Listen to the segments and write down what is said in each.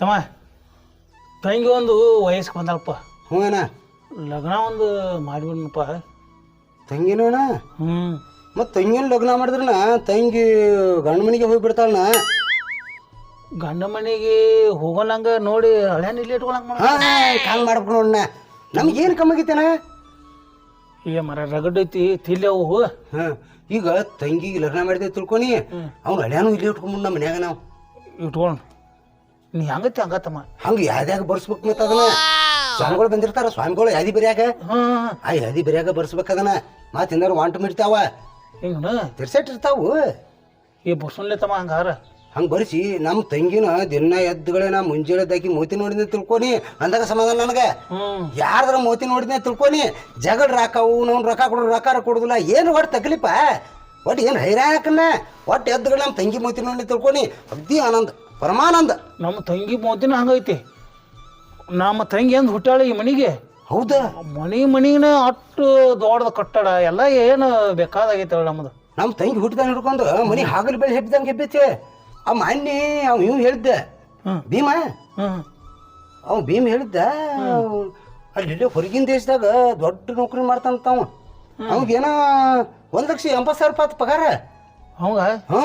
ತಮ್ಮ ತಂಗಿ ಒಂದು ವಯಸ್ಸಿಗೆ ಬಂದಲ್ಪ ಹ್ಞೂ ಅಣ್ಣ ಲಗ್ನ ಒಂದು ಮಾಡಿಬಿಡಪ್ಪ ತಂಗಿನ ಹ್ಞೂ ಮತ್ತು ತಂಗಿನ ಲಗ್ನ ಮಾಡಿದ್ರನ ತಂಗಿ ಗಂಡ ಮನೆಗೆ ಹೋಗಿ ಬಿಡ್ತಾಳಣ್ಣ ಗಂಡ ಮನೆಗೆ ಹೋಗೋಣಂಗ ನೋಡಿ ಹಳ್ಯಾನ ಇಲ್ಲಿ ಇಟ್ಕೊಳಂಗ ಹಾಂ ಕಾಲ್ ಮಾಡ್ಬೇಕು ನೋಡಣ್ಣ ನಮ್ಗೇನು ಕಮ್ಮಾಗಿತ್ತೇನ ಏ ಮರ ರಗಡೈತಿ ತಿಲ್ಲಿ ಅವು. ಹಾಂ ಈಗ ತಂಗಿಗೆ ಲಗ್ನ ಮಾಡಿದೆ ತಿಳ್ಕೊನಿ ಅವ್ನು ಹಳ್ಯಾನು ಇಲ್ಲಿ ಇಟ್ಕೊಂಡ್ಬಿಡ್ ನಮ್ಮ ಮನ್ಯಾಗ ನಾವು. ಇಟ್ಕೊಳ್ಳ ನೀ ಹಂಗತಿ ಹಂಗತ್ತಮ್ಮ. ಹಂಗ ಯಾದ್ಯಾಗ ಬರ್ಸ್ಬೇಕು ಮತ್ತೆ ಅದನ್ನ? ಸ್ವಾಮಿಗಳು ಬಂದಿರ್ತಾರ ಸ್ವಾಮಿಗಳು ಯಾದಿ ಬರಿಯಾಗ? ಹಾಂ ಆ ಯಾದಿ ಬರಿಯಾಗ ಬರ್ಸ್ಬೇಕು ಅದನ್ನ. ಮತ್ತೆ ಏನಾರು ವಾಂಟ್ ಮಿಡ್ತಾವ ಹಿಂಗನ ತಿರ್ಸೆಟ್ಟಿರ್ತಾವು ಏ ಬಸ್ಸನ್ಲೆ ತಮ್ಮ ಹಂಗಾರ. ಹಂಗ ಬರ್ಸಿ ನಮ್ಮ ತಂಗಿನ ದಿನ ಎದ್ದುಗಳೇ ನಾ ಮುಂಜಾನೆದಾಕಿ ಮೋತಿ ನೋಡಿದ್ನೆ ತಿಳ್ಕೊನಿ. ಅಂದಾಗ ಸಮಾಧಾನ ನನಗೆ. ಹ್ಞೂ ಯಾರ್ದಾರ ಮೋತಿ ನೋಡಿದ್ನೆ ತಿಳ್ಕೊನಿ. ಜಗಳ ರಾಕಾವು ನಾವು ರೊಕ್ಕ ಕೊಡೋದು ರೊಕ್ಕ ಕೊಡುದಿಲ್ಲ. ಏನು ಒಟ್ಟು ತಗಲಿಪ್ಪ ಒಟ್ಟು ಏನು ಹೈರಾಕನ್ನ ಒಟ್ಟು ಎದ್ದುಗಳು ನಮ್ಮ ತಂಗಿ ಮೋತಿ ನೋಡಿ ತಿಳ್ಕೊನಿ. ಅಗ್ದಿ ಆನಂದ. ಪರಮಾನಂದ. ನಮ್ಮ ತಂಗಿ ಮೋತಿನ ಹಂಗೈತಿ. ನಮ್ಮ ತಂಗಿ ಅಂದ್ ಹುಟ್ಟಾಳ ಈ ಮನಿಗೆ. ಹೌದಾ? ಮನಿ ಮನಿನ ಅಷ್ಟು ದೊಡ್ಡದ ಕಟ್ಟಡ ಎಲ್ಲ ಏನು ಬೇಕಾದಾಗೈತೆ ನಮ್ದು. ನಮ್ಮ ತಂಗಿ ಹುಟ್ಟಿದ ಹಿಡ್ಕೊಂಡು ಮನಿ ಹಾಗಲು ಬೆಳೆ ಹೆಬ್ಬಿದಂಗೆ ಹೆಬ್ಬೈತೆ ಆ ಮಾನ್ಯ ಅವ್ ಇವ್ ಹೇಳಿದ್ದ. ಭೀಮ? ಅವ್ ಭೀಮ್ ಹೇಳಿದ್ದ. ಅಲ್ಲಿ ಹೊರಗಿನ ದೇಶದಾಗ ದೊಡ್ಡ ನೌಕರಿ ಮಾಡ್ತಾನಂತ ಅವ. ಏನೋ ಒಂದ್ ಲಕ್ಷ ಎಂಬತ್ತು ಸಾವಿರ ರೂಪಾಯಿ ಪಗಾರ. ಹೌದಾ ಹಾ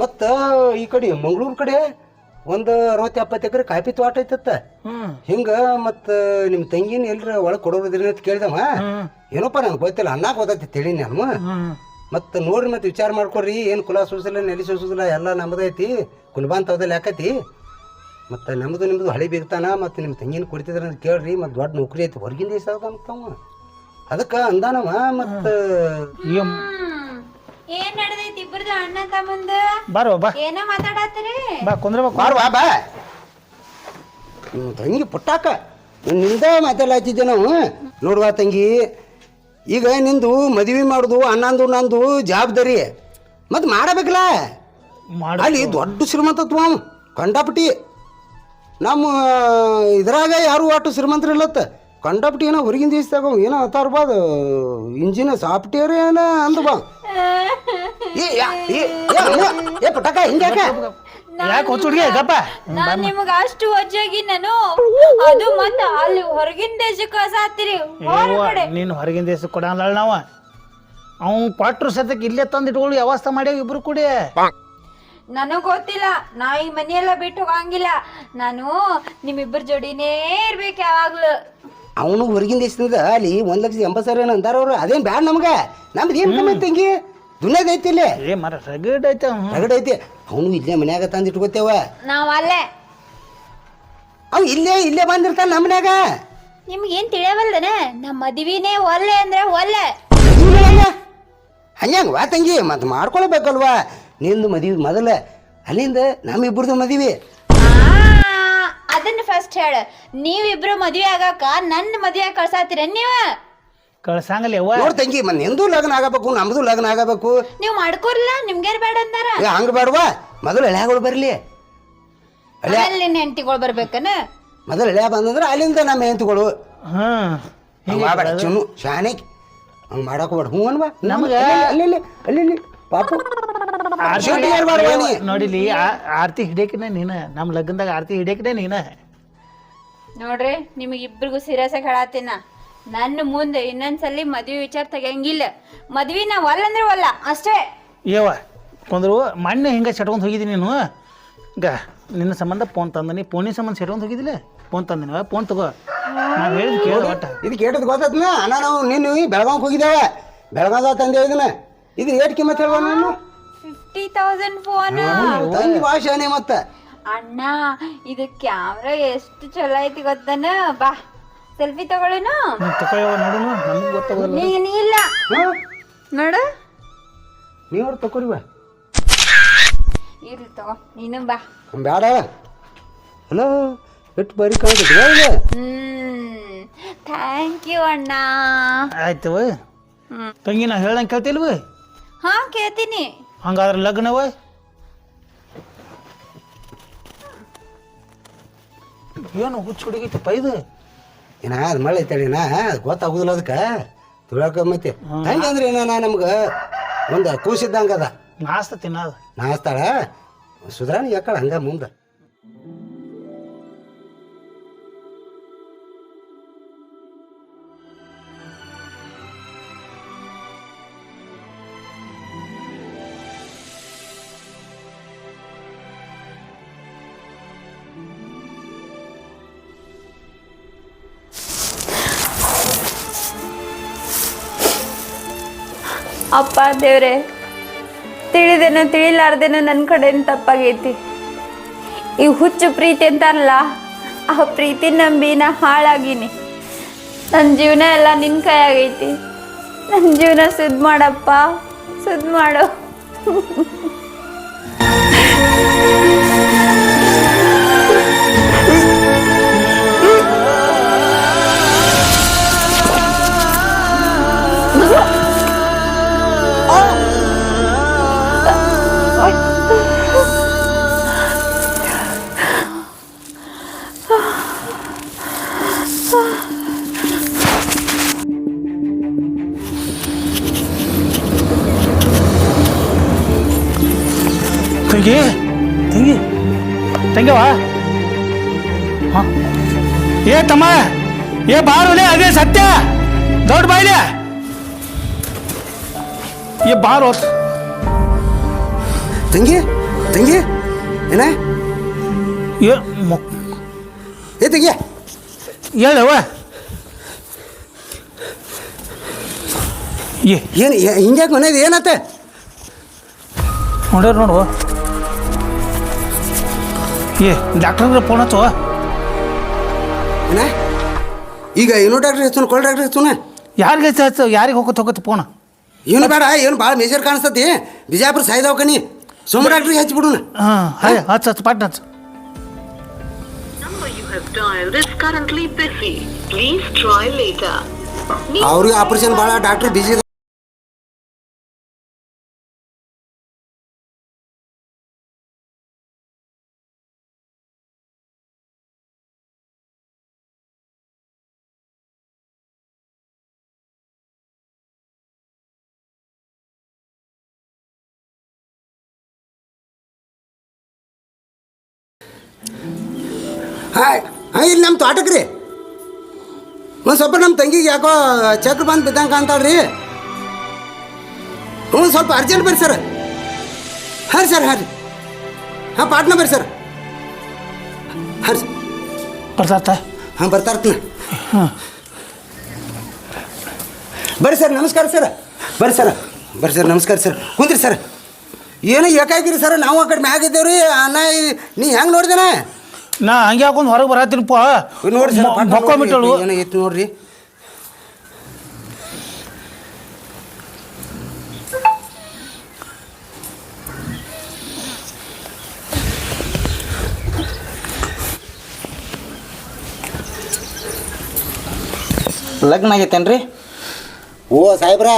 ಮತ್ತ ಈ ಕಡೆ ಮಂಗಳೂರು ಕಡೆ ಒಂದು ಅರವತ್ತು ಎಪ್ಪತ್ತು ಎಕರೆ ಕಾಫಿ ತೋಟ ಐತತ್ತ. ಹಿಂಗ ಮತ್ತ ನಿಮ್ಮ ತಂಗಿನ ಎಲ್ರ ಒಳಗೆ ಕೊಡೋರಿದ್ರಿ ಅಂತ ಕೇಳ್ದವ. ಏನೋಪ್ಪ ನನಗೆ ಗೊತ್ತಿಲ್ಲ ಅನ್ನಕ್ಕೆ ಓದೈತಿ ತಿಳಿ ನಾನು. ಮತ್ತು ನೋಡ್ರಿ ಮತ್ತೆ ವಿಚಾರ ಮಾಡ್ಕೊಡ್ರಿ ಏನು ಕುಲ ಸೂಸಿಲ್ಲ ನೆಲಿ ಸೂಸಿಲ್ಲ ಎಲ್ಲ ನಮ್ಮದೈತಿ ಕುಲ್ಬಾಂತವದಲ್ಲಿ ಯಾಕೈತಿ ಮತ್ತು ನಮ್ಮದು ನಿಮ್ಮದು ಹಳಿ ಬೀಗ್ತಾನ ಮತ್ತು ನಿಮ್ಮ ತಂಗಿನ ಕುಡಿತಿದ್ರ ಅಂತ ಕೇಳ್ರಿ ಮತ್ತು ದೊಡ್ಡ ನೌಕರಿ ಐತಿ ಹೊರಗಿಂದ ದೇಶ ಅಂತವ ಅದಕ್ಕೆ ಅಂದಾನವ ಮತ್ತು ಏನ್ ನಡೆದೈತಿ ಇಬ್ಬರದು ಅಣ್ಣ ತಮ್ಮಂದ? ಬಾರೋ ಬಾ ಏನೋ ಮಾತಾಡತ್ತೀರಿ? ಬಾ ಕುಂದ್ರ ಬಾ ಬಾ ಬಾ. ನಿಮ್ಮ ತಂಗಿ ಪುಟ್ಟಾಕ. ನಿಂದ ಮಾತಾಡ್ಲಾತಿದ್ದೆ ನಾವು. ನೋಡುವ ತಂಗಿ. ಈಗ ನಿಂದು ಮದುವೆ ಮಾಡುದು ಅನ್ನಂದು ನಂದು ಜವಾಬ್ದಾರಿ. ಮತ್ತು ಮಾಡಬೇಕಲ್ಲ? ಮಾಡಿ ಅಲ್ಲಿ ದೊಡ್ಡ ಶ್ರೀಮಂತತ್ವ ಅವ ಕಂಡಾಪಟ್ಟಿ. ನಮ್ಮ ಇದ್ರಾಗ ಯಾರು ಒಟ್ಟು ಶ್ರೀಮಂತರಿಲ್ಲತ್ತ ಕಂಡಾಪಟ್ಟಿ ಏನೋ ಹೊರಗಿನ ದೇಶದಾಗ ಅವ ಏನೋ ಅದು ಇಂಜಿನ ಸಾಫ್ಟ್ವೇರ್ ಏನೋ ಅಂದ ಬಾ ಏ ಹಿಂಗ್ಯಾಕ ಯಾಕೆ? ಗಪ್ಪ. ನಾನ್ ನಿಮಗ ಅಷ್ಟು ಒಜ್ಜಾಗಿ ನಾನು ಅದು ಮತ್ತ ಅಲ್ಲಿ ಹೊರಗಿನ ದೇಶಕ್ಕೆ ಹೊರಗಡೆ ನೀನು ಹೊರಗಿನ ದೇಶಕ್ಕೆ ಕೊಡಲ್ಲ ನಾವ. ಅವ್ನು ಕೊಟ್ರು ಸತಕ್ಕೆ ಇಲ್ಲೇ ತಂದು ಇಟ್ಕೊಳ್ಳಿ ವ್ಯವಸ್ಥೆ ಮಾಡ್ಯಾವ ಇಬ್ರು ಕೂಡಿ. ನನಗ್ ಗೊತ್ತಿಲ್ಲ ನಾ ಈ ಮನೆಯೆಲ್ಲ ಬಿಟ್ಟು ಹೋಗಂಗಿಲ್ಲ. ನಾನು ನಿಮ್ಮಿಬ್ಬರ ಜೋಡಿನೇ ಇರ್ಬೇಕು ಯಾವಾಗ್ಲೂ. ಅವನು ಹೊರಗಿನ ದೇಶದಿಂದ ಅಲ್ಲಿ ಒಂದ್ ಲಕ್ಷದ ಎಂಬತ್ತು ಸಾವಿರ ಏನು ಅಂದಾರ ಅವ್ರು. ಅದೇನ್ ಬ್ಯಾಡ ನಮ್ಗೆ? ನಮ್ದು ಏನು ಕಮ್ಮಿ ಐತಿ ತಂಗಿ ದುನಿಯಾದ ಐತಿ ಇಲ್ಲಿ. ಏ ಮರ ರಗಡ್ ಐತೆ ಅವ್ನು. ರಗಡ ಐತಿ. ಅವನು ಇಲ್ಲೇ ಮನ್ಯಾಗ ತಂದು ಇಟ್ಕೋತೇವ. ನಾವ್ ಅಲ್ಲೇ. ಅವ್ ಇಲ್ಲೇ ಇಲ್ಲೇ ಬಂದಿರ್ತಾನ ನಮ್ಮ ಮನ್ಯಾಗ. ನಿಮ್ಗೆ ಏನ್ ತಿಳಿಯವಲ್ದನ? ನಮ್ಮ ಮದ್ವಿನೇ ಒಲ್ಲೆ ಅಂದ್ರೆ ಒಲ್ಲೆ. ಹಂಗ್ಯಾಂಗ ವಾ ತಂಗಿ ಮತ್ತೆ ಮಾಡ್ಕೊಳ್ಬೇಕಲ್ವಾ? ನಿಂದು ಮದುವೆ ಮೊದಲ. ಅಲ್ಲಿಂದ ನಮ್ಮಿಬ್ಬರದು ಮದುವೆ. ಫಸ್ಟ್ ಹೇಳ. ನೀವಿಬ್ರು ಮದ್ವೆ ಆಗಾಕ ನನ್ನ ಮದ್ವೆ ಕಳ್ಸಾತೀರ ನೀವ? ಕಳ್ಸಂಗಲ್ಲ ಯವ್ವ ನೋಡ್ ತಂಗಿ ಮತ್ತೆ ನಿಂದು ಲಗ್ನ ಆಗಬೇಕು ನಮ್ದು ಲಗ್ನ ಆಗಬೇಕು. ನೀವ್ ಮಾಡ್ಕೊರ್ಲ ನಿಮ್ಗೇನ್ ಬೇಡ ಅಂದಾರ? ಏ ಹಂಗ ಬೇಡವಾ. ಮೊದಲು ಎಳ್ಯಾಗಳು ಬರಲಿ. ಅಲ್ಲಿ ಹೆಂಡತಿಗಳು ಬರ್ಬೇಕನ? ಮೊದಲು ಎಳ್ಯಾ ಬಂದಂದ್ರೆ ಅಲ್ಲಿಂದ ನಮ್ಮ ಹೆಂತಗಳು ಹ್ಮ್ ಹಂಗೆ ಮಾಡಬೇಡ ಚಿನ್ನು ಶಾನೆ ಹಂಗೆ ಮಾಡಕೋಬೇಡ ಹ್ಞೂ ಅನ್ವಾ. ನಮ್ಗೆ- ಅಲ್ಲಿ ಅಲ್ಲಿ ಅಲ್ಲಿ ಅಲ್ಲಿ ಪಾಪು. ಆರ್ತಿ ಶಿಟ್ಟಿ ಯಾರ್ ಮಾಡ್ವಾ ನೀ? ನೋಡಿಲಿ ಆ- ಆರ್ತಿ ಹಿಡಿಯಕಿನ ನೀನ. ನಮ್ಮ ಲಗ್ನದಾಗ ಆರ್ತಿ ಹಿಡಿಯಕಿನ ನೀನ. ನೋಡ್ರಿ ನಿಮಗೆ ಇಬ್ರಿಗೂ ಸೀರಿಯಸ್ ಆಗಿ ಹೇಳತ್ತೀನ ನನ್ನ ಮುಂದೆ ಇನ್ನೊಂದ್ಸಲಿ ಮದ್ವೆ ವಿಚಾರ ತೆಗಿಯಂಗಿಲ್ಲ. ಮದ್ವಿ ನಾ ಒಲ್ಲ ಅಂದ್ರೆ ಒಲ್ಲ ಅಷ್ಟೇ. ಏವ ಕೊಂದ್ರು ಮೊನ್ನೆ ಹಿಂಗೆ ಸೆಟ್ಕೊಂಡು ಹೋಗಿದಿ ನೀನು? ಗ ನಿನ್ನ ಸಂಬಂಧ ಫೋನ್ ತಂದನಿ. ಫೋನಿನ ಸಂಬಂಧ ಸೆಟ್ಕೊಂಡು ಹೋಗಿದ್ದಿಲ್ಲ ಫೋನ್ ತಂದಿನಿ ಫೋನ್ ತಗೋ. ನಾವು ಹೇಳಿದ್ ಕೇಳು ಒಟ್ಟ. ಇದು ಕೇಟದ್ ಗೊತ್ತಾತ್ನ? ಅಣ್ಣ ನಾವು ನೀನು ಹೋಗಿದಾವೆ ಹೋಗಿದ್ದೇವೆ. ಬೆಳಗಾವ್ದಾಗ ತಂದೆ ಇದನ್ನ. ಇದು ಏಟ್ ಕಿಮ್ಮತ್ ಹೇಳುವ ನಾನು? Fifty thousand phone. ತಂಗಿ ಭಾಷೆನೇ ಮತ್ತೆ. ಅಣ್ಣ ಇದು ಕ್ಯಾಮ್ರಾ ಎಷ್ಟು ಚಲೋ ಐತಿ ಗೊತ್ತನ? ಬಾ ಸೆಲ್ಫಿ ತಗೊಳ್ಳೇನು ನೀನು ತಗೊಳ್ಳುವ ನೋಡುನು ನಮಗೆ ಗೊತ್ತಾಗೋದಿಲ್ಲ. ನೀ ನೀ ಇಲ್ಲ. ಹಾಂ? ನೋಡು. ನೀವ್ರು ತಕೋರಿವ ಇರ್ಲಿ ತಗೋ ನೀನು ಬಾ. ಬೇಡ ಹಲೋ ಎಷ್ಟು ಬರೀ ಕಾಣ್ತೈತಿ ಹ್ಮ್ ಥ್ಯಾಂಕ್ ಯು ಅಣ್ಣ. ಆಯ್ತು ಹ್ಮ್. ತಂಗಿ ನಾ ಹೇಳ್ದಂಗೆ ಕೇಳ್ತಿಲ್ವ? ಹಾ ಕೇಳ್ತೀನಿ. ಹಂಗಾದ್ರೆ ಲಗ್ನವ? ಏನು ಹುಚ್ಚು ಹುಡುಗಿತ್ತಪ್ಪ ಇದು ಏನ ಅದು ಮಳೆ ಐತಳಿನ ಅದು ಗೊತ್ತಾಗುದಿಲ್ಲ ಅದಕ್ಕೆ ತಿಳ್ಕ ಮತ್ತೆ ತಂಗಿ ಅಂದ್ರೆ ಏನ ನಮ್ಗೆ ಒಂದು ಕೂಸಿದ್ದಂಗೆ ಅದ ನಾಸ್ತ ತಿನ್ನೋದು ನಾಸ್ತಾಳ ಸುಧಾರಣೆ ಯಾಕಳ ಹಂಗ ಮುಂದೆ ಅಪ್ಪ ದೇವ್ರೆ, ತಿಳಿದೇನೋ ತಿಳಿಲಾರ್ದೇನೋ ನನ್ನ ಕಡೆಯಿಂದ ತಪ್ಪಾಗೈತಿ. ಈ ಹುಚ್ಚು ಪ್ರೀತಿ ಅಂತಾರಲ್ಲ, ಆ ಪ್ರೀತಿ ನಂಬಿ ನಾ ಹಾಳಾಗೀನಿ. ನನ್ನ ಜೀವನ ಎಲ್ಲ ನಿನ್ನ ಕೈಯಾಗೈತಿ. ನನ್ನ ಜೀವನ ಸುದ್ ಮಾಡಪ್ಪ ಸುದ್ ಮಾಡು. ತಂಗಿ? ತಂಗಿ? ತಂಗವ ಹಾಂ. ಏ ತಮ್ಮ ಏ ಬಾರುಲೆ ಅದೇ ಸತ್ಯ. ದೊಡ್ಡ ಬಾಯ್ಲೆ. ಏ ಬಾರೋ. ತಂಗಿ ತಂಗಿ ಏನ? ಏ ಮೊಕ್ ಏ ತಂಗಿ. ಹೇಳವ ಏ. ಏನು ಹಿಂಗ್ಯಾಕೆ ಮನೇದು ಏನತ್ತೆ ನೋಡ್ಯಾರ ನೋಡು ಏ ಡಾಕ್ಟರ್ ಫೋನ್ ಹಚ್ಚುವ ಏನ? ಈಗ ಏನೋ ಡಾಕ್ಟರ್ ಹಚ್ಚು ಕೊಲ್ಲೊ ಡಾಕ್ಟರ್ ಹೆಚ್ಚುನ? ಯಾರಿಗೆ ಹಚ್ಚು ಯಾರಿಗೆ ಹೋಗತ್ ಹೋಗತ್ತೆ ಫೋನ ಏನು ಬೇಡ ಏನು ಭಾಳ ಮೇಜರ್ ಕಾಣಿಸ್ತತಿ. ಬಿಜಾಪುರ ಸಾಯ್ದವಕನಿ ಸೋಮ ಡಾಕ್ಟ್ರಿಗೆ ಹಚ್ಚಿಬಿಡುನ ಹಾಂ ಹಾಯ್ ಹಚ್ಚ ಹಚ್ಚ ಪಾಟ್ನ ಹಚ್ಚ. ಅವ್ರಿಗೆ ಆಪರೇಷನ್ ಭಾಳ ಡಾಕ್ಟರ್ ಬಿಜಿ ಹಾಯ್ ಹಾಂ ಇಲ್ಲಿ ನಮ್ಮ ತೋಟಕ್ಕೆ ರೀ. ಒಂದು ಸ್ವಲ್ಪ ನಮ್ಮ ತಂಗಿಗೆ ಯಾಕೋ ಚಕ್ರ ಬಂದು ಬಿದ್ದಂಗೆ ಕಾಣ್ತಾಳ್ರಿ ಹ್ಞೂ ಸ್ವಲ್ಪ ಅರ್ಜೆಂಟ್ ಬರ್ರಿ ಸರ್ ಹಾಂ ಸರ್ ಹಾಂ ರೀ ಹಾಂ ಪಾಟ್ನ ಬರ್ರಿ ಸರ್ ಹಾಂ ಸರ್ ಬರ್ತಾತ ಹಾಂ ಬರ್ತಾ ಇರ್ತೀನಿ ಹಾಂ ಬರ್ರಿ ಸರ್ ನಮಸ್ಕಾರ ಸರ್ ಬರ್ರಿ ಸರ್ ಬರ್ರಿ ಸರ್ ನಮಸ್ಕಾರ ಸರ್ ಕುಂದ್ರಿ ಸರ್ ಏನು ಏಕಾಗಿರಿ ಸರ್ ನಾವು ಆ ಕಡೆ ಮ್ಯಾಗ ಇದ್ದೇವ್ರಿ ಅಣ್ಣ ಈ- ನೀ ಹೆಂಗೆ ನೋಡಿದೇನ? ನಾ ಹಂಗೆ ಹಾಕೊಂಡು ಹೊರಗೆ ಬರತ್ತೀನಪ್ಪ ನೋಡ್ರಿ ಸರ್ ಮಕ್ಕೊಂಬಿಟ್ಟಳು ಏನಾಗೈತಿ ನೋಡ್ರಿ ಲಗ್ನ ಆಗೈತೇನ್ರಿ? ಓ ಸಾಹೇಬ್ರ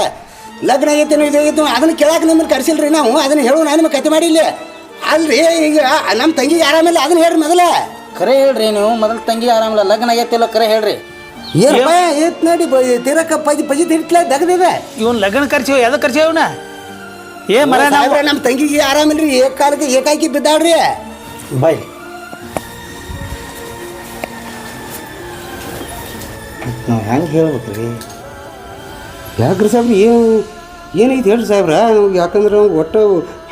ಲಗ್ನ ಆಗೈತೇನು ಇದು ಇದು ಅದನ್ನ ಕೇಳಾಕ ನಿಮ್ಮನ್ನ ಕರ್ಸಿಲ್ರಿ ನಾವು ಅದನ್ನ ಹೇಳು ನಾನು ನಿಮಗೆ ಕತೆ ಮಾಡಿಲ್ಲ. ಅಲ್ರಿ ಈಗ ನಮ್ಮ ತಂಗಿಗೆ ಆರಾಮಿಲ್ಲ ಅದನ್ನ ಹೇಳ್ರಿ ಮೊದಲ. ಕರೆ ಹೇಳ್ರಿ ನೀವು ಮೊದಲು ತಂಗಿ ಆರಾಮಿಲ್ಲ ಲಗ್ನ ಆಗೈತಿಲ್ಲ ಕರೆ ಹೇಳ್ರಿ. ಏನಪ್ಪ ಏತ್ ನೋಡಿ ತಿರಕ ಪಜಿ ಪಜಿ ತಿರ್ಟ್ಲ ದಗದಿದೆ ಇವನ್ ಲಗ್ನ ಕರ್ಸಿವ ಯಾವ್ದು ಕರ್ಸಿವನ ಏ ಮರ ನಾವು ನಮ್ಮ ತಂಗಿಗೆ ಆರಾಮಿಲ್ರಿ ಏಕ ಕಾಲಕ್ಕೆ ಏಕಾಕಿ ಬಿದ್ದಾಡ್ರಿ ಬಾಯ್ ನಾವು ಹೆಂಗೆ ಹೇಳ್ಬೇಕ್ರಿ? ಯಾಕ್ರಿ ಸಾಹೇಬ್ರಿ ಏನು ಏನೈತಿ ಹೇಳ್ರಿ ಸಾಹೇಬ್ರ? ಯಾಕಂದ್ರೆ ಒಟ್ಟು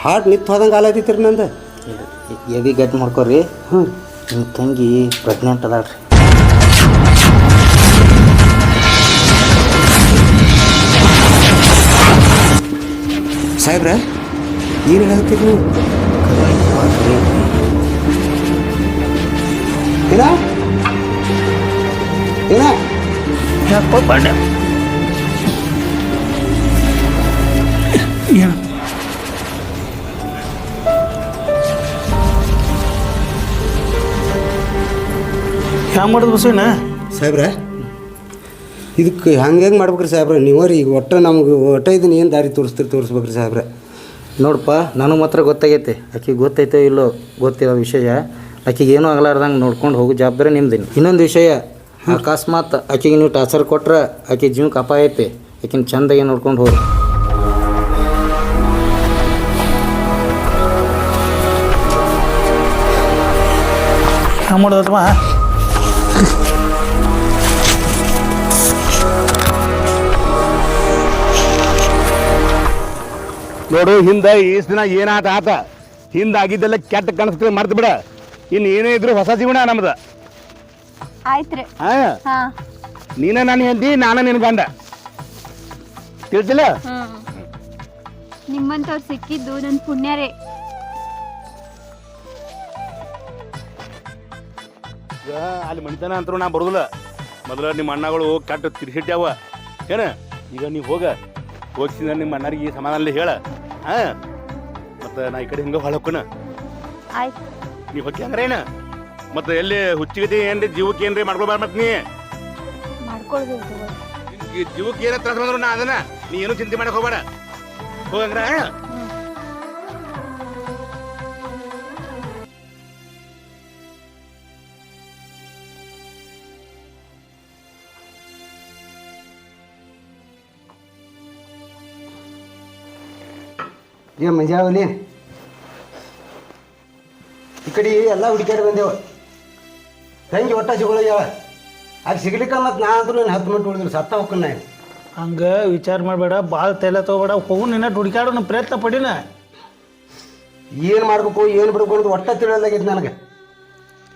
ಹಾರ್ಟ್ ನಿಂತು ಹೋದಂಗೆ ಆಲತೈತ್ರಿ ನಂದು. ಎದಿ ಗಟ್ಟಿ ಮಾಡ್ಕೊರಿ. ಹ್ಞೂ. ನಿಮ್ಮ ತಂಗಿ ಪ್ರೆಗ್ನೆಂಟ್ ಅದಾಳ್ರಿ. ಸಾಹೇಬ್ರ ಏನು ಹೇಳ್ತೀರಿ ನೀವು? ಏನ? ಏನ? ಯಾಕೋ ಬಣ್ಣ ಏನು? ಹ್ಯಾಂಗ ಮಾಡೋದು ಬಸವಣ್ಣ ಸಾಹೇಬ್ರ ಇದಕ್ಕೆ ಹಂಗೆ ಹೆಂಗೆ ಮಾಡ್ಬೇಕ್ರಿ ಸಾಹೇಬ್ರ? ರೀ ಈಗ ಒಟ್ಟು ನಮ್ಗೆ ಒಟ್ಟು ಇದನ್ನ ಏನು ದಾರಿ ತೋರಿಸ್ತೀರಿ ತೋರಿಸ್ಬೇಕ್ರಿ ಸಾಹೇಬ್ರ. ನೋಡಪ್ಪ ನನಗೆ ಮಾತ್ರ ಗೊತ್ತಾಗೈತೆ. ಆಕೆಗೆ ಗೊತ್ತೈತೋ ಇಲ್ಲೋ ಗೊತ್ತಿರೋ ವಿಷಯ. ಆಕೆಗೆ ಏನೂ ಆಗಲಾರ್ದಂಗೆ ನೋಡ್ಕೊಂಡು ಹೋಗೋ ಜವಾಬ್ದಾರಿ ನಿಮ್ದೇನು. ಇನ್ನೊಂದು ವಿಷಯ ಅಕಸ್ಮಾತ್ ಆಕೆಗೆ ನೀವು ಟಾರ್ಚರ್ ಕೊಟ್ರೆ ಆಕೆ ಜೀವಕ್ಕೆ ಅಪಾಯ ಐತೆ. ಆಕಿನ ಚಂದಾಗಿ ನೋಡ್ಕೊಂಡು ಹೋಗಿ ಮಾಡೋದಲ್ವ ನೋಡು ಹಿಂದ ಈಸ್ ದಿನ ಏನಾತ ಆತ ಹಿಂದ ಆಗಿದ್ದೆಲ್ಲ ಕೆಟ್ಟ ಕಾಣಿಸ್ತದೆ ಮರ್ತು ಬಿಡ. ಇನ್ನು ಏನೇ ಇದ್ರು ಹೊಸ ಜೀವನ ನಮ್ದು. ಆಯ್ತ್ರಿ ಹಾ? ಹಾ. ನೀನ ನಾನು ಹೆಂಡತಿ ನಾನ ನಿನ್ ಗಂಡ. ತಿಳ್ತಿಲ್ಲ ನಿಮ್ಮಂತವ್ರು ಸಿಕ್ಕಿದ್ದು ನನ್ ಪುಣ್ಯ ರೀ. ಈಗ ಅಲ್ಲಿ ಮನಿತನ ಅಂತರೂ ನಾ ಬರುದಿಲ್ಲ. ಮೊದಲ ನಿಮ್ಮ ಅಣ್ಣಗಳು ಕೆಟ್ಟ ತಿರ್ಸಿಟ್ಟ್ಯಾವ ಏನ? ಈಗ ನೀವು ಹೋಗ. ಹೋಗಿಸಿದ ನಿಮ್ಮ ಅಣ್ಣರಿಗೆ ಸಮಾಧಾನ ಹೇಳ. ಹಾ. ಮತ್ತು ನಾ ಈ ಕಡೆ ಹಿಂಗೆ ಹೊಳ ಹೊಕ್ಕನ ಆಯ್ತು. ನೀವು ಹೊಕ್ಕಿ ಏನ? ಮತ್ತು ಎಲ್ಲಿ ಹುಚ್ಚಿಗತಿ ಏನ್ರಿ ಜೀವಕ್ಕೆ ಏನ್ರಿ ಮಾಡ್ಕೊಳ್ಬಾರ ಮತ್ತೆ ನೀ? ಮಾಡ್ಕೊಳ್ಬೇಕು. ಈ ಜೀವಕ್ಕೆ ಏನ ತ್ರಾಸ ಬಂದ್ರು ನಾ ಅದನ್ನ? ನೀ ಏನು ಚಿಂತೆ ಮಾಡಕ್ ಹೋಗ್ಬೇಡ. ಹೋಗಂಗ್ರ ಏ ಮಂಜಾವಲಿ. ಈ ಕಡೆ ಎಲ್ಲ ಹುಡುಕ್ಯಾಡಿ ಬಂದೇವ. ಹೆಂಗೆ ಒಟ್ಟ ಸಿಗೋಳ ಅದು ಸಿಗ್ಲಿಕ್ಕ ಮತ್ತು ನಾ ಅಂದ್ರೂ ನೀನು ಹತ್ತು ಮಿನಿಟ್ ಉಳಿದ್ರು ಸತ್ತ ಹೋಗ್ಕನ್ನ ಹಂಗೆ ವಿಚಾರ ಮಾಡಬೇಡ ಭಾಳ ತೈಲ ತೊಗೋಬೇಡ ಹೋಗು ನಿನ್ನ ಹುಡುಕ್ಯಾಡೋ ಪ್ರಯತ್ನ ಪಡಿನ. ಏನು ಮಾಡಬೇಕು ಏನು ಬಿಡ್ಬೇಕು ಅನ್ನೋದು ಒಟ್ಟ ತಿಳಿಯೋದಾಗೈತೆ ನನಗೆ.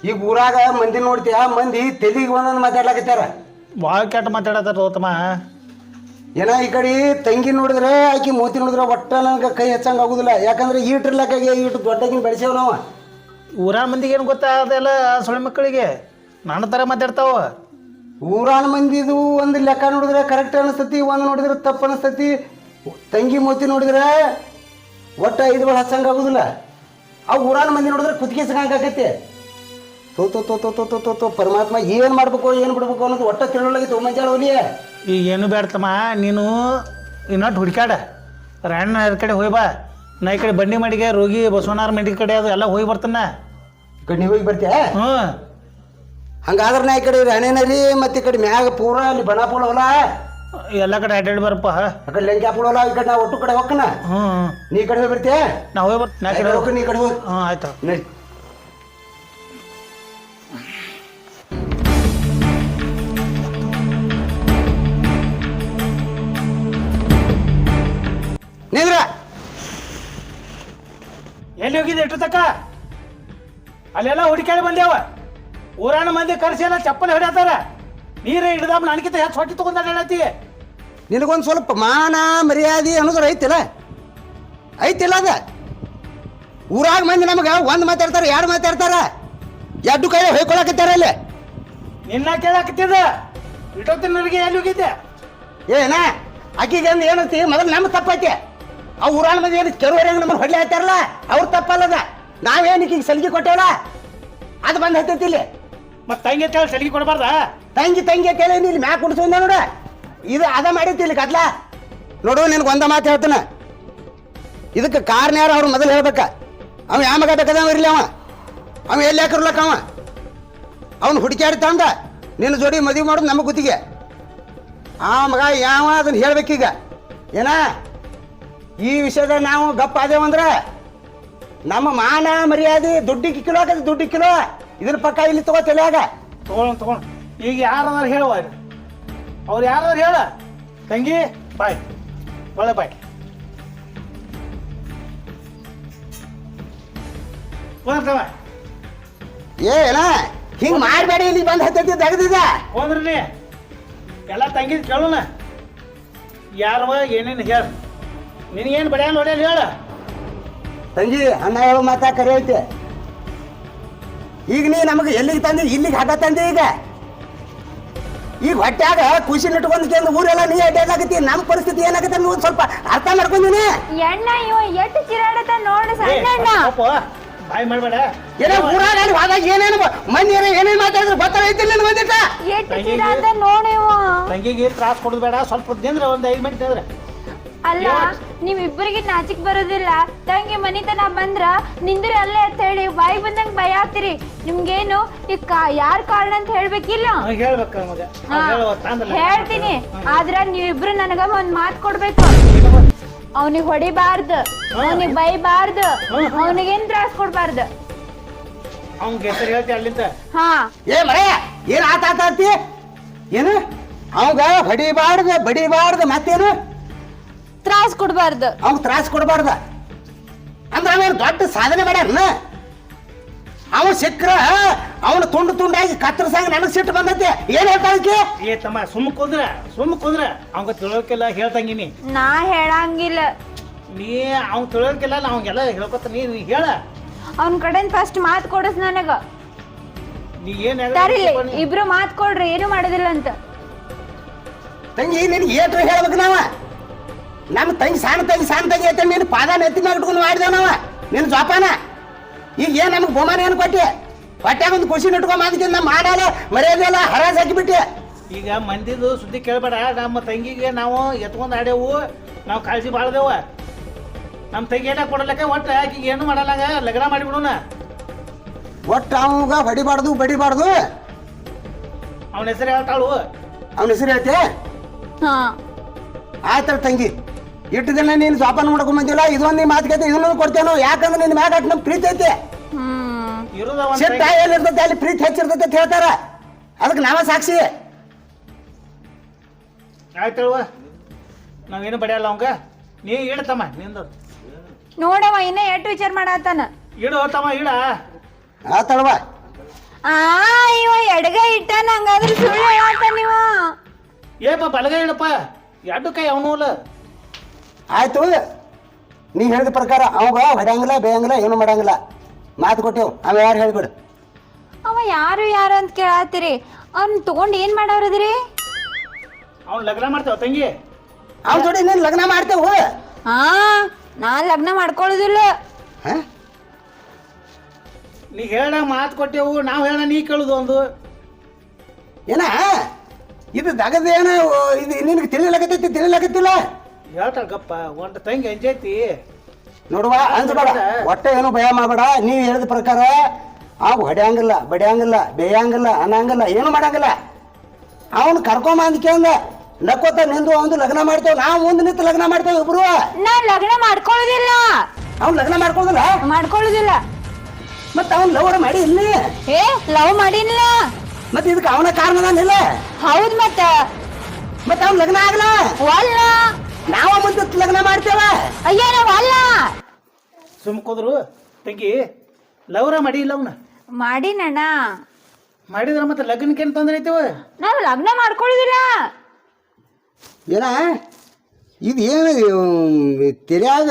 ಈಗ ಊರಾಗ ಮಂದಿ ನೋಡ್ತೀಯ ಮಂದಿ ತೆಲಿಗೆ ಒಂದೊಂದು ಮಾತಾಡ್ಲಾಕತ್ತಾರ. ಭಾಳ ಕೆಟ್ಟ ಮಾತಾಡತ್ತಾರ ತಮ್ಮ ಏನ ಈ ಕಡೆ ತಂಗಿ ನೋಡಿದ್ರೆ ಆಕಿ ಮೂತಿ ನೋಡಿದ್ರೆ ಒಟ್ಟ ನನಗೆ ಕೈ ಹಚ್ಚಂಗೆ ಆಗುದಿಲ್ಲ. ಯಾಕಂದ್ರೆ ಈಟಿರ್ಲಕ್ಕಾಗಿ ಈಟು ದೊಡ್ಡಗಿನ ಬೆಳೆಸೇವ್ ನಾವು. ಊರ ಮಂದಿಗೆ ಏನು ಗೊತ್ತಾ ಅದೆಲ್ಲ ಸೊಳ್ಳೆ ಮಕ್ಕಳಿಗೆ? ನನ್ನ ಥರ ಮಾತಾಡ್ತಾವ. ಊರಾನ ಮಂದಿದು ಒಂದು ಲೆಕ್ಕ ನೋಡಿದ್ರೆ ಕರೆಕ್ಟ್ ಅನಿಸ್ತತಿ ಒಂದು ನೋಡಿದ್ರೆ ತಪ್ಪು ಅನಿಸ್ತತಿ ತಂಗಿ ಮೋತಿ ನೋಡಿದ್ರೆ ಒಟ್ಟ ಐದು ಹಚ್ಚಂಗೆ ಆಗುದಿಲ್ಲ. ಅವು ಊರಾನ ಮಂದಿ ನೋಡಿದ್ರೆ ಕುತ್ತಿಗೆ ಸಿಗಂಗೆ ಆಕೈತಿ ತೋ ತೋ ತೋ ತೋ ತೋ ತೋ ಪರಮಾತ್ಮ ಏನು ಮಾಡ್ಬೇಕು ಏನು ಬಿಡ್ಬೇಕು ಅನ್ನೋದು ಒಟ್ಟ ತಿಳೋಳಾಗಿತ್ತು ಮಂಜಾಳ ಹೋಲಿಯೇ ಈಗ ಏನು ಬೇಡ್ತಮ್ಮ ನೀನು ಇನ್ನೊಟ್ಟು ಹುಡ್ಕ್ಯಾಡ. ರಾಣ ಅದ್ರ ಕಡೆ ಹೋಯ್ ಬಾ. ನಾ ಈ ಕಡೆ ಬಂಡಿ ಮಡಿಗೆ ರೋಗಿ ಬಸವನಾರ ಮಂಡಿ ಕಡೆ ಅದು ಎಲ್ಲ ಹೋಗಿ ಬರ್ತಾನ. ಕಡೆ ಹೋಗಿ ಬರ್ತೀಯ? ಹ್ಞೂ. ಹಂಗಾದ್ರೆ ನಾ ಈ ಕಡೆ ರಾಣೇನರಿ ಮತ್ತೆ ಈ ಕಡೆ ಮ್ಯಾಗ ಪೂರ ಅಲ್ಲಿ ಬಣಾಪುಳ ಪೂಳ ಎಲ್ಲ ಕಡೆ ಅಡ್ಡಾಡಿ ಬರಪ್ಪ. ಆ ಕಡೆ ಲೆಂಕ್ಯಾ ಈ ಕಡೆ ನಾ ಒಟ್ಟು ಕಡೆ ಹೋಗ್ಕನ. ಹ್ಞೂ. ನೀ ಕಡೆ ಹೋಗಿ ಬರ್ತೀಯ? ನಾ ಹೋಗಿ ಬರ್ತೀನಿ ನಾ ನೀ ಕಡೆ ಹೋಗಿ. ಹ್ಞೂ ಆಯ್ತು. ನಡಿ. ನಿಂದ್ರ. ಎಲ್ಲಿ ಹೋಗಿದ್ದೆ ಎಷ್ಟು ತಕ್ಕ? ಅಲ್ಲೆಲ್ಲ ಹುಡುಕಾಡಿ ಬಂದೇವ. ಊರಾಣ ಮಂದಿ ಕರೆಸಿ ಎಲ್ಲ ಚಪ್ಪಲಿ ಹೊಡ್ಯಾತಾರ. ನೀರೇ ಹಿಡ್ದಾಮ ನನಗಿಂತ ಹೆಚ್ಚು ಹೊಟ್ಟಿ ತಗೊಂಡ ಹೇಳತ್ತಿ ನಿನಗೊಂದು ಸ್ವಲ್ಪ ಮಾನ ಮರ್ಯಾದೆ ಅನ್ನೋದ್ರ ಐತಿಲ್ಲ ಐತಿಲ್ಲ ಅದ. ಊರಾಗ ಮಂದಿ ನಮಗೆ ಒಂದು ಮಾತಾಡ್ತಾರ ಎರಡು ಮಾತಾಡ್ತಾರ. ಎರಡು ಕೈ ಹೊಯ್ಕೊಳಕತ್ತಾರ ಇಲ್ಲಿ ನಿನ್ನ ಕೇಳಾಕತ್ತಿದ ಇಟ್ಟೊತ್ತಿನ ನನಗೆ ಎಲ್ಲಿ ಹೋಗಿದ್ದೆ? ಏನ? ಆಕಿಗೆ ಅಂದ್ ಏನಂತಿ? ಮೊದಲು ನಮ್ಮ ತಪ್ಪೈತಿ ಆ ಊರಾಳ ಮಂದಿ ಏನು ಕೆರುವರೆಗೆ ನಮ್ಮನ್ನು ಹೊಡ್ಲಿ ಹಾಕ್ತಾರಲ್ಲ? ಅವ್ರ ತಪ್ಪಲ್ಲದ. ನಾವೇನಕ್ಕೆ ಈಗ ಸಲಿಗೆ ಕೊಟ್ಟೇವಲ್ಲ ಅದು ಬಂದು ಹತ್ತೈತಿ ಇಲ್ಲಿ. ಮತ್ತೆ ತಂಗಿ ಕೇಳಿ ಸಲಿಗೆ ಕೊಡಬಾರ್ದ? ತಂಗಿ ತಂಗಿ ಅಂತೇಳಿ ನೀ ಇಲ್ಲಿ ಮ್ಯಾಕ್ ಕುಡಿಸೋದ ನೋಡು. ಇದು ಅದ ಮಾಡೈತಿ ಇಲ್ಲಿ ಕತ್ಲ. ನೋಡು ನಿನಗೆ ಒಂದ ಮಾತು ಹೇಳ್ತೇನೆ. ಇದಕ್ಕೆ ಕಾರಣ ಯಾರು? ಅವ್ರು ಮೊದಲು ಹೇಳ್ಬೇಕ. ಅವ ಯಾವ ಮಗ ಬೇಕಾದವ ಇರ್ಲಿ ಅವ? ಅವ ಎಲ್ಲಿ ಹಾಕಿರ್ಲಕ್ಕ ಅವ? ಅವ್ನು ಹುಡುಕ್ಯಾಡಿ ತಂದ. ನಿನ್ನ ಜೋಡಿ ಮದುವೆ ಮಾಡೋದು ನಮ್ಮ ಗುತ್ತಿಗೆ. ಆ ಮಗ ಯಾವ ಅದನ್ನ ಹೇಳ್ಬೇಕೀಗ? ಏನ? ಈ ವಿಷಯದಾಗ ನಾವು ಗಪ್ಪ ಆದೇವಂದ್ರೆ ನಮ್ಮ ಮಾನ ಮರ್ಯಾದೆ ದುಡ್ಡಿಗೆ ಕಿಲೋ ಆಗತ್ತೆ ದುಡ್ಡಿಗೆ ಕಿಲೋ. ಇದನ್ನ ಪಕ್ಕ ಇಲ್ಲಿ ತಗೋ ತಲೆಯಾಗ ತಗೊಳ ತಗೊಂಡು ಈಗ ಯಾರಾದ್ರೂ ಹೇಳುವ ಅವ್ರು ಯಾರಾದ್ರೂ ಹೇಳ? ತಂಗಿ ಬಾಯ್. ಒಳ್ಳೆ ಬಾಯ್. ಏ ಏನ? ಹಿಂಗ್ ಮಾಡಬೇಡಿ ಇಲ್ಲಿ ಬಂದು ಹತ್ತೈತಿ ತೆಗ್ದಿದ ಹೋದ್ರಿ ಎಲ್ಲ ತಂಗಿದ್ ಕೇಳೋಣ. ಯಾರವ ಏನೇನು ಹೇಳ? ನಿನಗೇನು ಬಡ ನೋಡ್ಯಾನ ಹೇಳ. ತಂಗಿ ಅಣ್ಣ ಹೇಳೋ ಮಾತಾ ಕರೆ ಐತೆ. ಈಗ ನೀ ನಮಗೆ ಎಲ್ಲಿಗೆ ತಂದಿ ಇಲ್ಲಿಗೆ ಹಾಕ ತಂದಿ ಈಗ? ಈಗ ಹೊಟ್ಯಾಗ ಖುಷಿ ನಿಟ್ಕೊಂಡು ಕೇಂದ್ರ ಊರೆಲ್ಲ ನೀ ಅಡ್ಡಾಡಾಕತ್ತಿ ನಮ್ಮ ಪರಿಸ್ಥಿತಿ ಏನಾಗತ್ತೆ ನೀವು ಸ್ವಲ್ಪ ಅರ್ಥ ಮಾಡ್ಕೊಂಡಿನಿ ಎಣ್ಣ ಇವ ಎಷ್ಟು ಚಿರಾಡತ ನೋಡು ಸಣ್ಣ ಬಾಯ್ ಮಾಡಬೇಡ. ಏನೋ ಊರಾಗ ಅಲ್ಲಿ ಹೋದಾಗ ಏನೇನು ಮಂದಿ ಏನೋ ಏನೇನು ಮಾತಾಡಿದ್ರು ಗೊತ್ತಾಗೈತಿ ನಿನ್ ಬಂದಿಟ್ಟ ಎಷ್ಟು ಚಿರಾಡತ ನೋಡು ಇವ. ತಂಗಿಗೆ ತ್ರಾಸ ಕೊಡೋದು ಬೇಡ ಸ್ವಲ್ಪ ನಿಂದ್ರ ಒಂದು ಐದು ಮಿನಿಟ್ ನಿಂದ್ರೆ ಅಲ್ಲ ನೀವಿಬ್ಬರಿಗೆ ನಾಚಿಕ್ ಬರೋದಿಲ್ಲ. ತಂಗಿ ಮನಿತನ ಬಂದ್ರ ನಿಂದ್ರ ಅಲ್ಲೇ ಅಂತ ಹೇಳಿ ಬಾಯಿ ಬಂದಂಗ ಭಯ ಆಗ್ತೀರಿ. ನಿಮ್ಗೇನು ಈ ಕಾ ಯಾರ್ ಕಾರಣ ಅಂತ ಹೇಳ್ಬೇಕಿಲ್ಲ? ಹೇಳ್ತೀನಿ. ಆದ್ರ ನೀವಿಬ್ರು ನನಗ ಒಂದ್ ಮಾತ್ ಕೊಡ್ಬೇಕು. ಅವನಿಗೆ ಹೊಡಿಬಾರ್ದು. ಅವನಿಗೆ ಬೈಬಾರ್ದು. ಅವನಿಗೇನ್ ತ್ರಾಸ್ ಕೊಡ್ಬಾರ್ದು. ಅವ್ನಿಗೆ ಹೆಸರು ಹೇಳ್ತಿ ಅಲ್ಲಿಂದ. ಹಾ. ಏ ಮರ ಏನ್ ಆತ ಆತ ಅಂತಿ ಏನು? ಅವಾಗ ಹೊಡಿಬಾರ್ದು ಬಡಿಬಾರ್ದು ಮತ್ತೇನು? ತ್ರಾಸ ಕೊಡಬಾರ್ದು. ಅವ್ನ್ ತ್ರಾಸ ಕೊಡಬಾರ್ದ. ಅಂದ್ರೆ ಅವೇನು ದೊಡ್ಡ ಸಾಧನೆ ಮಾಡ್ಯಾನ? ಅವ ಸಿಕ್ಕ್ರ ಅವನು ತುಂಡು ತುಂಡಾಗಿ ಕತ್ತರಿಸಾಗ ನನಗೆ ಸಿಟ್ಟು ಬಂದೈತಿ. ಏನ್ ಹೇಳ್ತಾಳಕ್ಕೆ ಏ ತಮ್ಮ ಸುಮ್ಮ ಕುಂದ್ರ ಸುಮ್ಮ ಕುಂದ್ರ. ಅವಂಗ ತಿಳೋಕಿಲ್ಲ ಹೇಳ್ತಂಗಿನಿ. ನಾ ಹೇಳಂಗಿಲ್ಲ. ನೀ ಅವ್ನ ತಿಳೋಕಿಲ್ಲ ಅವಂಗೆಲ್ಲ ಹೇಳ್ಕೊತ ನೀ ನೀ ಹೇಳ. ಅವನ್ ಕಡೆಯಿಂದ ಫಸ್ಟ್ ಮಾತು ಕೊಡಸ್ ನನಗ. ನೀ ಏನು ತರಿಲಿ ಇಬ್ರು ಮಾತ್ ಕೊಡ್ರಿ ಏನು ಮಾಡೋದಿಲ್ಲ ಅಂತ. ತಂಗಿ ನಿನ್ಗೆ ಏಟ್ರ ಹೇಳ್ಬೇಕು ನಾವ? ನಮ್ಮ ತಂಗಿ ಸಣ್ಣ ತಂಗಿ ಸಣ್ಣ ತಂಗಿ ಐತೆ ನೀನು ಪಾದ ನೆತ್ತಿ ಮ್ಯಾಗ ಇಟ್ಕೊಂಡು ಮಾಡಿದೇವ ನಾವ. ನಿನ್ನ ಜೋಪಾನ. ಈಗ ಏನು ನಮ್ಗೆ ಬಹುಮಾನ ಏನು ಕೊಟ್ಟಿ? ಹೊಟ್ಯಾಗ ಒಂದು ಖುಷಿ ಇಟ್ಕೊಂಡ್ ಅದಕ್ಕೆ ನಮ್ಮ ಮಾಡಲ್ಲ ಮರ್ಯಾದೆಲ್ಲ ಹರಾಜ್ ಹಾಕಿಬಿಟ್ಟೆ. ಈಗ ಮಂದಿದು ಸುದ್ದಿ ಕೇಳಬೇಡ ನಮ್ಮ ತಂಗಿಗೆ ನಾವು ಎತ್ಕೊಂಡು ಆಡೇವು ನಾವು ಕಾಳಜಿ ಬಾಳ್ದೇವ ನಮ್ಮ ತಂಗಿ ಏನ ಕೊಡಲಕ್ಕ ಒಟ್ಟು ಆಕಿಗೆ ಏನು ಮಾಡಲ್ಲಾಗ ಲಗ್ನ ಮಾಡಿಬಿಡೋಣ. ಒಟ್ಟು ಅವಾಗ ಹೊಡಿಬಾರ್ದು ಬಡಿಬಾರ್ದು. ಅವನ ಹೆಸರು ಹೇಳ್ತಾಳು. ಅವನ ಹೆಸರು ಹೇಳ್ತೆ? ಹಾ. ಆಯ್ತಲ್ಲ ತಂಗಿ. ಇಟ್ಟು ದಿನ ನೀನು ಸ್ವಾಪನ ಮಾಡ್ಕೊಂಡ್ ಬಂದಿಲ್ಲ? ಇದೊಂದು ನೀ ಮಾತು ಕೇಳ್ತೆ ಇದನ್ನೊಂದು ಕೊಡ್ತೇನೋ? ಯಾಕಂದ್ರೆ ನಿನ್ನ ಮ್ಯಾಗ ಅಟ್ ನಮ್ ಪ್ರೀತಿ ಐತೆ. ಹ್ಮ್. ಇರೋದ ಒಂದು ಸಿಟ್ಟ ಎಲ್ಲಿರ್ತೈತೆ ಅಲ್ಲಿ ಪ್ರೀತಿ ಹೆಚ್ಚಿರ್ತೈತೆ ಅಂತ ಹೇಳ್ತಾರ. ಅದಕ್ಕೆ ನಾವ ಸಾಕ್ಷಿ. ಆಯ್ತಲ್ವ ನಾವೇನು ಬಡಿಯಲ್ಲ ಅವಂಗ? ನೀ ಇಡ್ತಮ್ಮ ನಿಂದು. ನೋಡವ ಇನ್ನ ಎಷ್ಟು ವಿಚಾರ ಮಾಡತ್ತಾನ ಇಡು ತಮ್ಮ ಇಡ. ಆತಳವ ಆ ಇವ ಎಡಗ ಇಟ್ಟಾನ ಹಂಗಾದ್ರೆ ಸುಳ್ಳು ಹೇಳತ್ತಾನ ಇವ. ಏಪ ಬಲಗ ಇಡಪ್ಪ. ಎರಡು ಕೈ ಅವನು ಆಯ್ತು. ನೀ ಹೇಳಿದ ಪ್ರಕಾರ ಅವಾಗ ಹೊಡ್ಯಂಗಿಲ್ಲ ಬೇಯಂಗಿಲ್ಲ ಏನು ಮಾಡಂಗಿಲ್ಲ. ಮಾತು ಕೊಟ್ಟೆವು ಅವ ಯಾರು ಹೇಳ್ಬಿಡು. ಅವ ಯಾರು ಯಾರು ಅಂತ ಕೇಳತ್ತೀರಿ? ಅವ್ನ ತಗೊಂಡ್ ಏನ್ ಮಾಡವ್ರದ್ರಿ ಅವ್ನು ಲಗ್ನ ಮಾಡ್ತೇವ ತಂಗಿ. ಅವ್ನ ಜೋಡಿ ನೀನು ಲಗ್ನ ಮಾಡ್ತೇವು? ಹಾ ನಾನ್ ಲಗ್ನ ಮಾಡ್ಕೊಳ್ಳೋದಿಲ್ಲ. ಹಾ? ನೀ ಹೇಳ ಮಾತು ಕೊಟ್ಟೆವು ನಾವು ಹೇಳ ನೀ ಕೇಳುದು ಒಂದು. ಏನ? ಇದು ದಗದ ಏನ ಇದು ನಿನ್ಗೆ ತಿಳಿಲಾಗತ್ತೈತಿ ತಿಳಿಲಕತ್ತಿಲ್ಲ ಹೇಳ್ತಾಳ ಗಪ್ಪ ಒಂದು ತಂಗಿ ಅಂಜೈತಿ. ನೋಡುವ ಅಂಜಬೇಡ ಹೊಟ್ಟೆ ಏನು ಭಯ ಮಾಡಬೇಡ. ನೀವು ಹೇಳಿದ ಪ್ರಕಾರ ಅವು ಹೊಡ್ಯಾಂಗಿಲ್ಲ ಬಡಿಯಂಗಿಲ್ಲ ಬೇಯಂಗಿಲ್ಲ ಅನ್ನಂಗಿಲ್ಲ ಏನು ಮಾಡಂಗಿಲ್ಲ. ಅವನು ಕರ್ಕೊಂಬ ಅಂದ್ಕಂದ ನಕ್ಕೋತ ನಿಂದು ಒಂದು ಲಗ್ನ ಮಾಡ್ತೇವೆ ನಾವು ಮುಂದೆ ನಿಂತು ಲಗ್ನ ಮಾಡ್ತೇವೆ ಇಬ್ರು. ನಾ ಲಗ್ನ ಮಾಡ್ಕೊಳ್ಳೋದಿಲ್ಲ. ಅವ್ನು ಲಗ್ನ ಮಾಡ್ಕೊಳ್ಳೋದಿಲ್ಲ? ಮಾಡ್ಕೊಳ್ಳೋದಿಲ್ಲ. ಮತ್ತೆ ಅವನು ಲವ್ ಮಾಡಿ ಇಲ್ಲಿ? ಏ ಲವ್ ಮಾಡಿಲ್ಲ. ಮತ್ತೆ ಇದಕ್ಕೆ ಅವನ ಕಾರಣ ಇಲ್ಲ? ಹೌದು ಮತ್ತ. ಮತ್ತೆ ಅವ್ನು ಲಗ್ನ ಆಗಲ್ಲ ವಲ್ಲ ನಾವು ಮುಂದೆ ಲಗ್ನ ಮಾಡ್ತೇವೆ? ಅಯ್ಯೋ ನಾವ್ ಅಲ್ಲ. ಸುಮ್ಕೋದ್ರು ತಂಗಿ. ಲವ್ರ ಮಾಡಿ ಇಲ್ಲ ಅವನ? ಮಾಡಿನಣ್ಣ ಮಾಡಿದ್ರ ಮತ್ತೆ ಲಗ್ನಕ್ಕೆ ತೊಂದರೆ ತೊಂದ್ರೆ ಐತಿವ ನಾವ್ ಲಗ್ನ ಮಾಡ್ಕೊಳ್ಳೋದಿಲ್ಲ ಏನ? ಇದು ಏನು ತಿಳಿಯಾಗ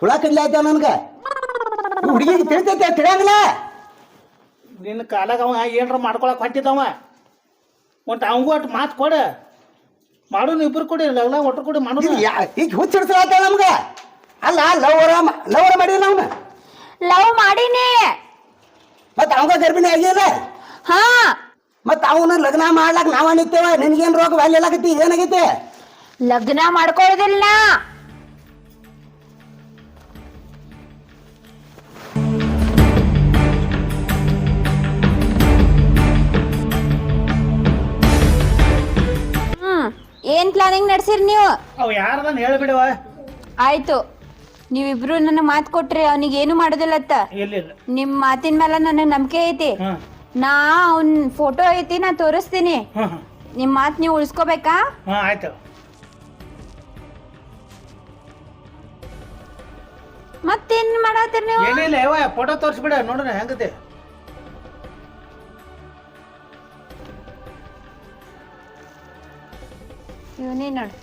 ಹುಳ ಕಡ್ಲಿ ಆಯ್ತ ನನ್ಗೆ? ಹುಡುಗಿಗೆ ತಿಳಿತೈತೆ ತಿಳಿಯಂಗಿಲ್ಲ. ನಿನ್ನ ಕಾಲಾಗ ಅವ ಏನ್ರ ಮಾಡ್ಕೊಳಕ್ ಹೊಂಟಿದ್ದವ ಒಟ್ಟು ಅವಂಗೂ ಒಟ್ಟು ಮಾತು ಕೊಡ. ಮಾಡೋನು ಇಬ್ರು ಕೊಡಿ ಲಗ್ನ ಒಟ್ಟು ಕೊಡಿ ಮಾಡೋನು. ಈಗ ಹುಚ್ಚಿಡ್ಸಲಾತ ನಮ್ಗೆ? ಅಲ್ಲ ಲವರ ಲವರ ಮಾಡಿಲ್ಲ ಅವನು? ಲವ್ ಮಾಡಿನಿ. ಮತ್ತೆ ಅವಂಗ ಗರ್ಭಿಣಿ ಆಗಿಲ್ಲ ಹಾ. ಮತ್ತೆ ಅವನು ಲಗ್ನ ಮಾಡ್ಲಾಕ ನಾವ ನಿಂತೇವ ನಿನ್ಗೇನ್ ರೋಗ ವ್ಯಾಲ್ಯೂ ಎಲ್ಲಾಗತ್ತಿ ಏನಾಗೈತಿ? ಲಗ್ನ ಮಾಡ್ಕೊಳ್ಳೋದಿಲ್ಲ ಏನ್ ಪ್ಲಾನಿಂಗ್ ನಡ್ಸಿರಿ ನೀವು? ಅವ್ ಯಾರ್ದನ್ ಹೇಳ್ಬಿಡವ ಆಯ್ತು. ನೀವಿಬ್ರು ನನ್ನ ಮಾತು ಕೊಟ್ರಿ ಅವನಿಗೆ ಏನು ಮಾಡೋದಿಲ್ಲತ್ತ? ಎಲ್ಲಿಲ್ಲ ನಿಮ್ ಮಾತಿನ ಮೇಲೆ ನನಗೆ ನಂಬಿಕೆ ಐತಿ. ನಾ ಅವ್ನ್ ಫೋಟೋ ಐತಿ ನಾ ತೋರಿಸ್ತೀನಿ. ನಿಮ್ ಮಾತ್ ನೀವು ಉಳಿಸ್ಕೋಬೇಕಾ? ಆಯ್ತು. ಮತ್ತೇನ್ ಮಾಡತ್ತೀರಿ ನೀವು? ಏನಿಲ್ಲ ಫೋಟೋ ತೋರಿಸ್ಬಿಡ ನೋಡೋಣ ಹೆಂಗತೆ. ಇವನೇ ನೋಡು.